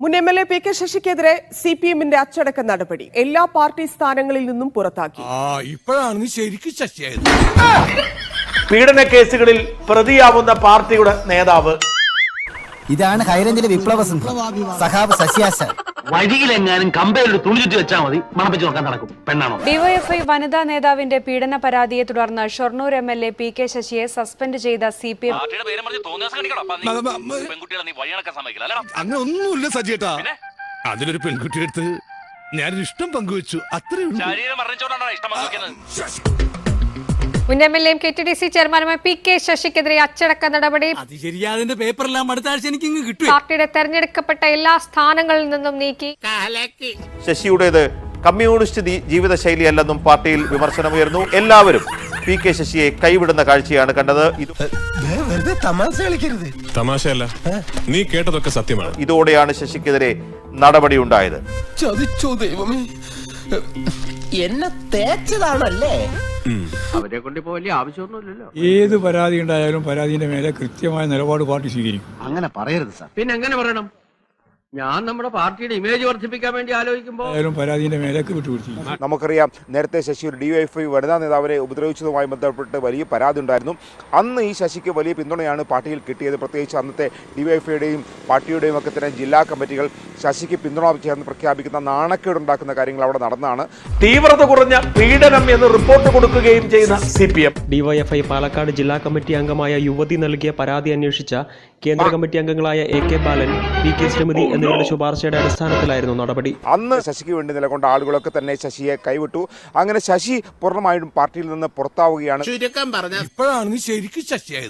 മുൻ M L A P K ശശിക്കെതിരെ C P എമ്മിന്റെ അച്ചടക്ക നടപടി എല്ലാ പാർട്ടി സ്ഥാനങ്ങളിൽ നിന്നും പുറത്താക്കി. ആ ഇപ്പോഴാണ് നീ ശരിക്കും ശശിയായത്. പീഡന കേസുകളിൽ പ്രതിയാവുന്ന പാർട്ടിയുടെ നേതാവ്. ഇതാണ് ഹൈറേഞ്ചിലെ വിപ്ലവ സിംഹം സഖാവ് ശശിയാശ വഴിയിലെങ്ങാനും കമ്പയിലൊരു തുണി ചുറ്റി വെച്ചാൽ മതി. മണപ്പിച്ച് നോക്കാൻ നടക്കും. പെണ്ണാണോ? ഡിവൈഎഫ്ഐ വനിതാ നേതാവിന്റെ പീഡന പരാതിയെ തുടർന്ന് Shoranur M L A P K ശശിയെ സസ്പെൻഡ് ചെയ്ത സി പി എം അങ്ങനെ ഒന്നുമില്ല സജിയേട്ടാ അതിലൊരു പെൺകുട്ടിയെടുത്ത് ഞാനൊരു ഇഷ്ടം പങ്കുവെച്ചു. അത്രയുള്ളൂ ശരീരം മറിഞ്ഞോണ്ടാണ് ഇഷ്ടം മുൻ എം എൽ എയും കെ ടി ഡി സി ചെയർമാനുമായ പി കെ ശശിക്കെതിരെ അച്ചടക്ക നടപടി. പേപ്പറെല്ലാം അടുത്ത ആഴ്ച എനിക്ക് ഇങ്ങ് കിട്ടും പാർട്ടിയുടെ തെരഞ്ഞെടുക്കപ്പെട്ട എല്ലാ സ്ഥാനങ്ങളിൽ നിന്നും നീക്കി. ശശിയുടേത് കമ്മ്യൂണിസ്റ്റ് ജീവിതശൈലി ജീവിതശൈലിയല്ലെന്നും പാർട്ടിയിൽ വിമർശനമുയർന്നു. എല്ലാവരും പി കെ ശശിയെ കൈവിടുന്ന കാഴ്ചയാണ് കണ്ടത്. ഇത് വെറുതെ തമാശ കളിക്കരുത്. തമാശയല്ല. നീ കേട്ടതൊക്കെ സത്യമാണ്. ഇതോടെയാണ് ശശിക്കെതിരെ നടപടി ഉണ്ടായത് എന്നെ തേച്ചതാണല്ലേ? അവരെ കൊണ്ട് ഇപ്പോ വലിയ ആവശ്യമൊന്നുമില്ലല്ലോ. ഏത് പരാതി ഉണ്ടായാലും പരാതിന്റെ മേലെ കൃത്യമായ നിലപാട് പാർട്ടി സ്വീകരിക്കും. അങ്ങനെ പറയരുത് സാർ. പിന്നെ എങ്ങനെ പറയണം. ഞാൻ നമ്മുടെ പാർട്ടിയുടെ ഇമേജ് വർദ്ധിപ്പിക്കാൻ വേണ്ടി ആലോചിക്കുമ്പോൾ പരാതിന്റെ മേലേക്ക് വിട്ടുകൊടുത്തിരിക്കും നമുക്കറിയാം നേരത്തെ ശശി ഒരു ഡിവൈഎഫ്ഐ വനിതാ നേതാവിനെ ഉപദ്രവിച്ചതുമായി ബന്ധപ്പെട്ട് വലിയ പരാതി ഉണ്ടായിരുന്നു. അന്ന് ഈ ശശിക്ക് വലിയ പിന്തുണയാണ് പാർട്ടിയിൽ കിട്ടിയത്. പ്രത്യേകിച്ച് അന്നത്തെ ഡിവൈഎഫ്ഐയുടെയും പാർട്ടിയുടെയും ഒക്കെ തന്നെ ജില്ലാ കമ്മിറ്റികൾ ശശിക്ക് പിന്തുണ ചേർന്ന് പ്രഖ്യാപിക്കുന്ന നാണക്കേടുണ്ടാക്കുന്ന കാര്യങ്ങൾ അവിടെ നടന്നാണ്. തീവ്രത കുറഞ്ഞ പീഡനം എന്ന് റിപ്പോർട്ട് കൊടുക്കുകയും ചെയ്യുന്ന C P M DYFI Palakkad ജില്ലാ കമ്മിറ്റി അംഗമായ യുവതി നൽകിയ പരാതി അന്വേഷിച്ച കേന്ദ്ര കമ്മിറ്റി അംഗങ്ങളായ A K Balan P K Sreemathi എന്നിവരുടെ ശുപാർശയുടെ അടിസ്ഥാനത്തിലായിരുന്നു നടപടി. അന്ന് ശശിക്ക് വേണ്ടി നിലകൊണ്ട ആളുകളൊക്കെ തന്നെ ശശിയെ കൈവിട്ടു. അങ്ങനെ ശശി പൂർണമായിട്ടും പാർട്ടിയിൽ നിന്ന് പുറത്താവുകയാണ്. ഇപ്പോഴാണ് നീ ശരിക്കും ശശിയായത്.